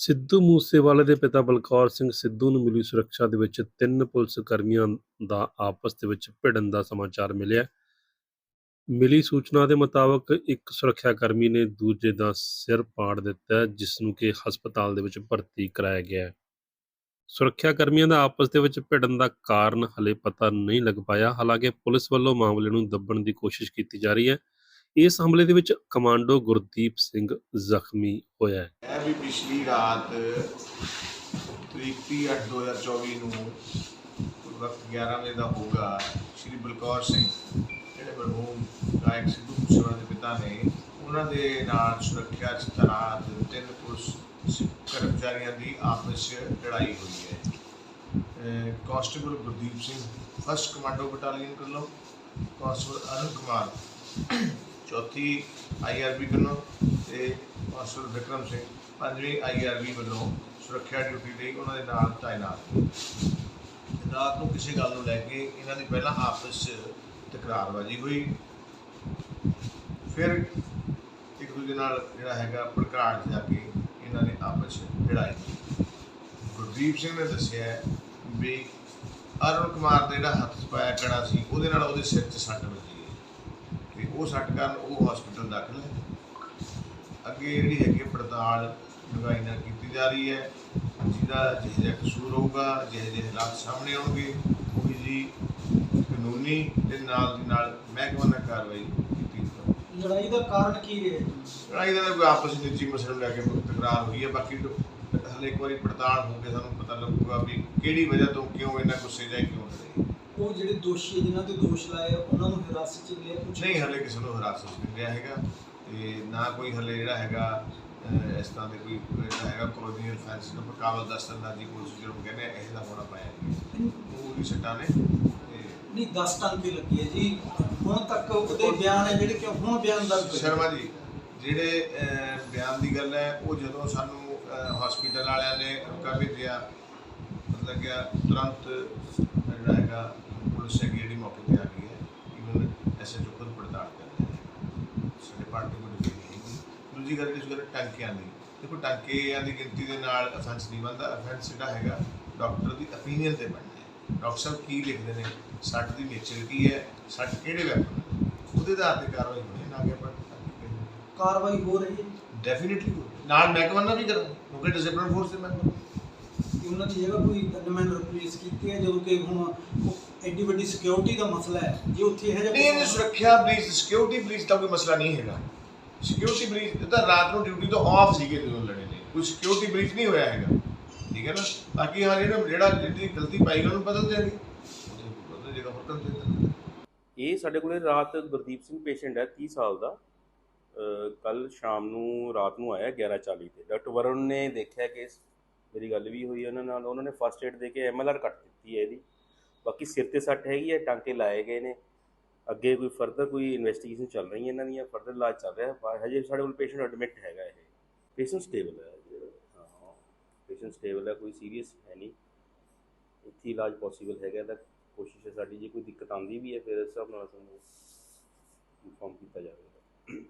ਸਿੱਧੂ ਮੂਸੇਵਾਲੇ ਦੇ ਪਿਤਾ ਬਲਕੌਰ ਸਿੰਘ ਸਿੱਧੂ ਨੂੰ ਮਿਲੀ ਸੁਰੱਖਿਆ ਦੇ ਵਿੱਚ ਤਿੰਨ ਪੁਲਿਸ ਕਰਮੀਆਂ ਦਾ ਆਪਸ ਦੇ ਵਿੱਚ ਭਿੜਨ ਦਾ ਸਮਾਚਾਰ ਮਿਲਿਆ। ਮਿਲੀ ਸੂਚਨਾ ਦੇ ਮੁਤਾਬਕ ਇੱਕ ਸੁਰੱਖਿਆ ਕਰਮੀ ਨੇ ਦੂਜੇ ਦਾ ਸਿਰ ਪਾੜ ਦਿੱਤਾ ਹੈ, ਜਿਸ ਨੂੰ ਕਿ ਹਸਪਤਾਲ ਦੇ ਵਿੱਚ ਭਰਤੀ ਕਰਾਇਆ ਗਿਆ ਹੈ। ਸੁਰੱਖਿਆ ਕਰਮੀਆਂ ਦਾ ਆਪਸ ਦੇ ਵਿੱਚ ਭਿੜਨ ਦਾ ਕਾਰਨ ਹਲੇ ਪਤਾ ਨਹੀਂ ਲੱਗ ਪਾਇਆ। ਹਾਲਾਂਕਿ ਪੁਲਿਸ ਵੱਲੋਂ ਮਾਮਲੇ ਨੂੰ ਦੱਬਣ ਦੀ ਕੋਸ਼ਿਸ਼ ਕੀਤੀ ਜਾ ਰਹੀ ਹੈ। ਇਸ ਹਮਲੇ ਦੇ ਵਿੱਚ ਕਮਾਂਡੋ ਗੁਰਦੀਪ ਸਿੰਘ ਜ਼ਖਮੀ ਹੋਇਆ ਹੈ। ਇਹ ਵੀ ਪਿਛਲੀ ਰਾਤ ਤਰੀਕ 8 2024 ਨੂੰ ਵਕਤ 11 ਵਜੇ ਦਾ ਹੋਗਾ ਸ਼੍ਰੀ ਬਲਕੌਰ ਸਿੰਘ, ਜਿਹੜੇ ਮਰਹੂਮ ਗਾਇਕ ਸਿੱਧੂ ਮੂਸੇਵਾਲੇ ਦੇ ਪਿਤਾ ਨੇ, ਉਹਨਾਂ ਦੇ ਨਾਲ ਸੁਰੱਖਿਆ ਚ ਤਨਾਤ ਤਿੰਨ ਪੁਲਿਸ ਕਰਮਚਾਰੀਆਂ ਦੀ ਆਪਸ ਵਿੱਚ ਲੜਾਈ ਹੋਈ ਹੈ। ਅਹ constable Gurdeep Singh, first commando battalion ਕੋਲੋਂ ਕਾਂਸਟੇਬਲ ਅਰੁਣ ਕੁਮਾਰ ਚੌਥੀ ਆਈਆਰਬੀ ਵੱਲੋਂ ਤੇ ਮਾਸਟਰ ਵਿਕਰਮ ਸਿੰਘ, ਪੰਜਵੀਂ ਆਈਆਰਬੀ ਵੱਲੋਂ ਸੁਰੱਖਿਆ ਡਿਊਟੀ ਲਈ ਉਹਨਾਂ ਦੇ ਨਾਲ ਤਾਇਨਾਤ ਸੀ ਰਾਤ ਨੂੰ ਕਿਸੇ ਗੱਲ ਨੂੰ ਲੈ ਕੇ ਇਹਨਾਂ ਦੀ ਪਹਿਲਾਂ ਆਪਸ 'ਚ ਤਕਰਾਰਬਾਜ਼ੀ ਹੋਈ। ਫਿਰ ਇੱਕ ਦੂਜੇ ਨਾਲ ਜਿਹੜਾ ਹੈਗਾ ਭੜਕਾੜ ਜਾ ਕੇ ਇਹਨਾਂ ਨੇ ਆਪਸ 'ਚ ਲੜਾਈ ਗੁਰਦੀਪ ਸਿੰਘ ਨੇ ਦੱਸਿਆ ਵੀ ਅਰੁਣ ਕੁਮਾਰ ਦਾ ਜਿਹੜਾ ਹੱਥ 'ਚ ਪਾਇਆ ਕੜਾ ਸੀ, ਉਹਦੇ ਨਾਲ ਉਹਦੇ ਸਿਰ 'ਚ ਸੱਟ ਵੱਜੀ। ਉਹ ਸੱਟ ਕਾਰਨ ਉਹ ਹਸਪੀਟਲ ਦਾਖਲ ਹੈ ਅੱਗੇ ਜਿਹੜੀ ਹੈਗੀ ਹੈ ਪੜਤਾਲ ਡੂੰਘਾਈ ਨਾਲ ਕੀਤੀ ਜਾ ਰਹੀ ਹੈ। ਜਿਹਦਾ ਜਿਹੋ ਜਿਹਾ ਕਸੂਰ ਹੋਊਗਾ ਜਿਹੋ ਜਿਹੇ ਹਾਲਾਤ ਸਾਹਮਣੇ ਆਉਣਗੇ ਉਹੀ ਜੀ ਕਾਨੂੰਨੀ ਦੇ ਨਾਲ ਦੀ ਨਾਲ ਮਹਿਕਮਾ ਨਾਲ ਕਾਰਵਾਈ ਕੀਤੀ ਜਾਊਗੀ। ਲੜਾਈ ਦਾ ਕਾਰਨ ਕੀ ਰਿਹਾ ਜੀ? ਲੜਾਈ ਦਾ ਕੋਈ ਆਪਸ ਵਿੱਚ ਨਿੱਜੀ ਮਸਲੇ ਨੂੰ ਲੈ ਕੇ ਤਕਰਾਰ ਹੋਈ ਹੈ ਬਾਕੀ ਹਲੇ ਇੱਕ ਵਾਰੀ ਪੜਤਾਲ ਹੋ ਕੇ ਸਾਨੂੰ ਪਤਾ ਲੱਗੂਗਾ ਵੀ ਕਿਹੜੀ ਵਜ੍ਹਾ ਤੋਂ ਕਿਉਂ ਇਹਨਾਂ ਗੁੱਸੇ ਜਾਏ ਕਿਉਂ ਲੜੇ ਉਹ ਜਿਹੜੇ ਦੋਸ਼ੀ ਜਿਨ੍ਹਾਂ ਤੇ ਦੋਸ਼ ਲਾਏ ਆ, ਉਹਨਾਂ ਨੂੰ ਹਿਰਾਸਤ 'ਚ ਲਿਆ ਕੁਝ ਨਹੀਂ ਹਲੇ ਕਿਸੇ ਨੂੰ ਹਿਰਾਸਤ ਨਹੀਂ ਲਿਆ ਹੈਗਾ। ਤੇ ਨਾ ਕੋਈ ਹਲੇ ਜਿਹੜਾ ਹੈਗਾ ਅਹ, ਇਸ ਤਰ੍ਹਾਂ ਦੇ ਕੋਈ ਜਿਹੜਾ ਹੈਗਾ ਕਲੋਨੀਅਲ ਫੈਂਸ ਨੂੰ ਕਾਬਲ ਦਸਤਰਨਾਜੀ ਪੁਲਿਸ ਜਿਹਨੂੰ ਕਹਿੰਦੇ ਆ, ਇਹ ਦਾ ਹੋਣਾ ਪਾਇਆ ਨਹੀਂ ਉਹ ਵੀ ਸੱਟਾਂ ਨੇ ਤੇ ਨਹੀਂ 10 ਟੰਕੇ ਲੱਗੇ ਆ ਜੀ। ਹੁਣ ਤੱਕ ਉਹਦੇ ਬਿਆਨ ਹੈ ਜਿਹੜੇ ਕਿ ਹੁਣ ਬਿਆਨ ਦਰਜ ਹੋਏ। ਸ਼ਰਮਾ ਜੀ ਜਿਹੜੇ ਅਹ, ਬਿਆਨ ਦੀ ਗੱਲ ਹੈ ਉਹ ਜਦੋਂ ਸਾਨੂੰ ਹਸਪੀਟਲ ਵਾਲਿਆਂ ਨੇ ਰੁਕਾ ਭੇਜਿਆ ਮਤਲਬ ਕਿ ਤੁਰੰਤ ਜਿਹੜਾ ਹੈਗਾ ਪੁਲਿਸ ਹੈਗੀ ਜਿਹੜੀ ਮੌਕੇ ਤੇ ਆ ਗਈ ਹੈ। ਇਵਨ ਐਸਐਚਓ ਖੁਦ ਪੜਤਾਲ ਕਰ ਰਿਹਾ ਹੈ ਸਾਡੇ ਪਾਰਟੀ ਕੋਲ ਨਹੀਂ ਹੈਗੀ। ਦੂਜੀ ਗੱਲ ਇਸ ਗੱਲ ਟੰਕਿਆਂ ਦੀ। ਦੇਖੋ ਟੰਕਿਆਂ ਦੀ ਗਿਣਤੀ ਦੇ ਨਾਲ ਅਫੈਂਸ ਨਹੀਂ ਬਣਦਾ। ਅਫੈਂਸ ਜਿਹੜਾ ਹੈਗਾ ਡਾਕਟਰ ਦੀ opinion ਤੇ ਬਣਦਾ ਹੈ। ਡਾਕਟਰ ਸਾਹਿਬ ਕੀ ਲਿਖਦੇ ਨੇ? ਸੱਟ ਦੀ ਨੇਚਰ ਕੀ ਹੈ? ਸੱਟ ਕਿਹੜੇ ਵੈਪਨ ਉਹਦੇ ਆਧਾਰ ਤੇ ਕਾਰਵਾਈ ਹੋਣੀ ਹੈ, ਨਾ ਕਿ ਆਪਾਂ ਕਾਰਵਾਈ ਹੋ ਰਹੀ ਹੈ। ਡੈਫੀਨਿਟਲੀ ਨਾਲ ਮਹਿਕਮਾ ਨਾਲ ਵੀ ਕਰਾਂ ਕਿਉਂਕਿ ਡਿਸਪਲਿਨ ਫੋਰਸ ਦੇ ਮੈਂਬਰ ਕਿ ਉਹਨਾਂ ਦੀ ਜਗ੍ਹਾ ਕੋਈ ਗਨਮੈਨ ਰਿਪਲੇਸ ਕੀਤੇ ਹੈ? ਜਦੋਂ ਕਿ ਹੁਣ ਐਡੀ ਵੱਡੀ ਸਿਕਿਉਰਿਟੀ ਦਾ ਮਸਲਾ ਹੈ ਜੇ ਉੱਥੇ ਇਹ ਨਹੀਂ ਸੁਰੱਖਿਆ ਬ੍ਰੀਚ ਸਿਕਿਉਰਿਟੀ ਬ੍ਰੀਚ ਦਾ ਕੋਈ ਮਸਲਾ ਨਹੀਂ ਹੈਗਾ। ਸਿਕਿਉਰਿਟੀ ਬ੍ਰੀਚ ਤਾਂ ਰਾਤ ਨੂੰ ਡਿਊਟੀ ਤੋਂ ਆਫ ਸੀਗੇ ਜਦੋਂ ਲੜੇ ਨੇ। ਕੋਈ ਸਿਕਿਉਰਿਟੀ ਬ੍ਰੀਚ ਨਹੀਂ ਹੋਇਆ ਹੈਗਾ। ਠੀਕ ਹੈ ਨਾ? ਬਾਕੀ ਹਾਂ ਜਿਹੜਾ ਜਿਹੜਾ ਜਿਹੜੀ ਗਲਤੀ ਪਾਈ ਉਹਨੂੰ ਬਦਲ ਦੇਣਗੇ ਉਹਦੇ ਇਹ ਸਾਡੇ ਕੋਲੇ ਰਾਤ ਗੁਰਦੀਪ ਸਿੰਘ ਪੇਸ਼ੈਂਟ ਹੈ 30 ਸਾਲ ਦਾ। ਕੱਲ ਸ਼ਾਮ ਨੂੰ ਰਾਤ ਨੂੰ ਆਇਆ 11:40 ਤੇ। ਡਾਕਟਰ ਵਰੁਣ ਨੇ ਦੇਖਿਆ ਕਿ ਮੇਰੀ ਗੱਲ ਵੀ ਹੋਈ ਉਹਨਾਂ ਨਾਲ, ਉਹਨਾਂ ਨੇ ਫਸਟ ਏਡ ਦੇ ਕੇ ਐਮਐਲਆਰ ਕੱਟ ਦਿੱਤੀ ਹੈ ਇਹਦੀ। ਬਾਕੀ ਸਿਰ ਤੇ ਸੱਟ ਹੈਗੀ ਹੈ, ਟਾਂਕੇ ਲਾਏ ਗਏ ਨੇ। ਅੱਗੇ ਕੋਈ ਫਰਦਰ ਕੋਈ ਇਨਵੈਸਟੀਗੇਸ਼ਨ ਚੱਲ ਰਹੀ ਹੈ ਇਹਨਾਂ ਦੀਆਂ ਫਰਦਰ ਇਲਾਜ ਚੱਲ ਰਿਹਾ ਹੈ। ਹਜੇ ਸਾਡੇ ਕੋਲ ਪੇਸ਼ੈਂਟ ਐਡਮਿਟ ਹੈਗਾ ਇਹ। ਪੇਸ਼ੈਂਟ ਸਟੇਬਲ ਹੈ ਹਾਂ ਪੇਸ਼ੈਂਟ ਸਟੇਬਲ ਹੈ, ਕੋਈ ਸੀਰੀਅਸ ਹੈ ਨਹੀਂ। ਇੱਥੇ ਇਲਾਜ ਪੋਸੀਬਲ ਹੈਗਾ, ਤਾਂ ਕੋਸ਼ਿਸ਼ ਹੈ ਸਾਡੀ, ਜੇ ਕੋਈ ਦਿੱਕਤ ਆਉਂਦੀ ਵੀ ਹੈ, ਫਿਰ ਇਸ ਹਿਸਾਬ ਨਾਲ ਸਾਨੂੰ ਇਨਫੋਰਮ ਕੀਤਾ ਜਾਵੇਗਾ।